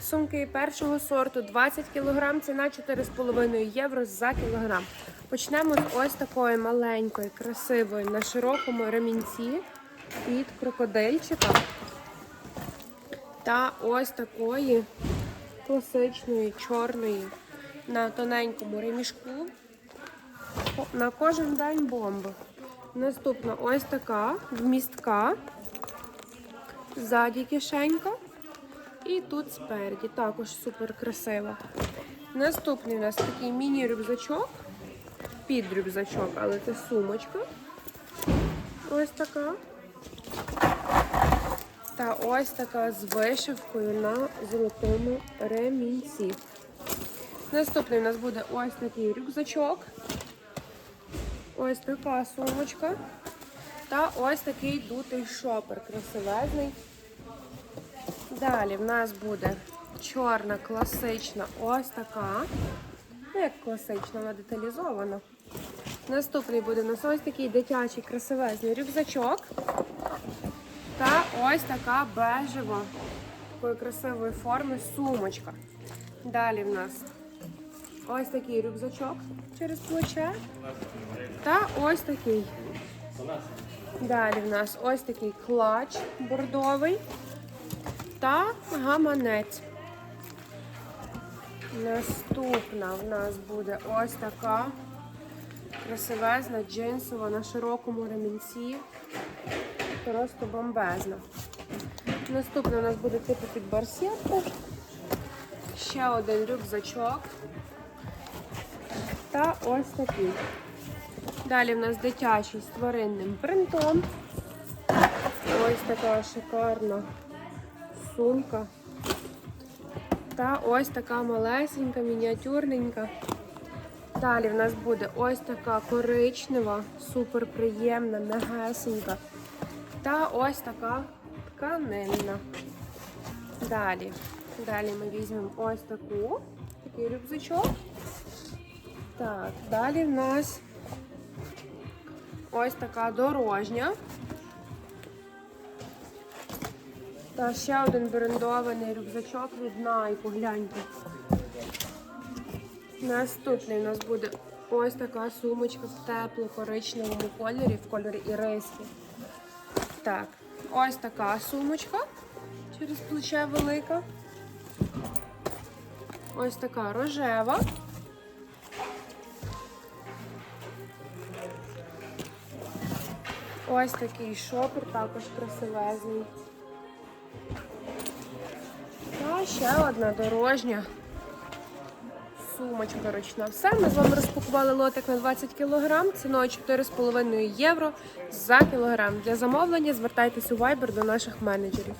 Сумки першого сорту 20 кг, ціна 4,5 євро за кілограм. Почнемо з ось такої маленької, красивої на широкому ремінці від крокодильчика. Та ось такої класичної чорної на тоненькому ремішку. На кожен день бомба. Наступна ось така вмістка. Ззаді кишенька. І тут спереді. Також супер красива. Наступний у нас такий міні-рюкзачок. Під рюкзачок, але це сумочка. Ось така. Та ось така з вишивкою на золотому ремінці. Наступний у нас буде ось такий рюкзачок. Ось така сумочка. Та ось такий дутий шопер красивезний. Далі в нас буде чорна, класична, ось така. Ну, як класична, вона деталізована. Наступний буде у нас ось такий дитячий красивезний рюкзачок. Та ось така бежева, такої красивої форми сумочка. Далі в нас ось такий рюкзачок через плече. Та ось такий. Далі в нас ось такий клач бордовий та гаманець. Наступна в нас буде ось така красивезна джинсова на широкому ремінці. Просто бомбезна. Наступна у нас буде типу під барсетку. Ще один рюкзачок. Та ось такий. Далі в нас дитячий з тваринним принтом. Ось така шикарна сумка. Та ось така малесенька, мініатюрненька. Далі в нас буде ось така коричнева, супер приємна, м'ягесенька. Та ось така тканинна. Далі. Далі ми візьмемо ось таку, такий рюкзачок. Так, далі в нас ось така дорожня. Та ще один брендований рюкзачок від Nike, погляньте. Наступний у нас буде ось така сумочка в тепло-коричневому кольорі, в кольорі іриски. Так, ось така сумочка через плече велика. Ось така рожева. Ось такий шопер, також красивезний. Та ще одна дорожня сумочка ручна. Все, ми з вами розпакували лотик на 20 кг ціною 4,5 євро за кілограм. Для замовлення звертайтесь у Viber до наших менеджерів.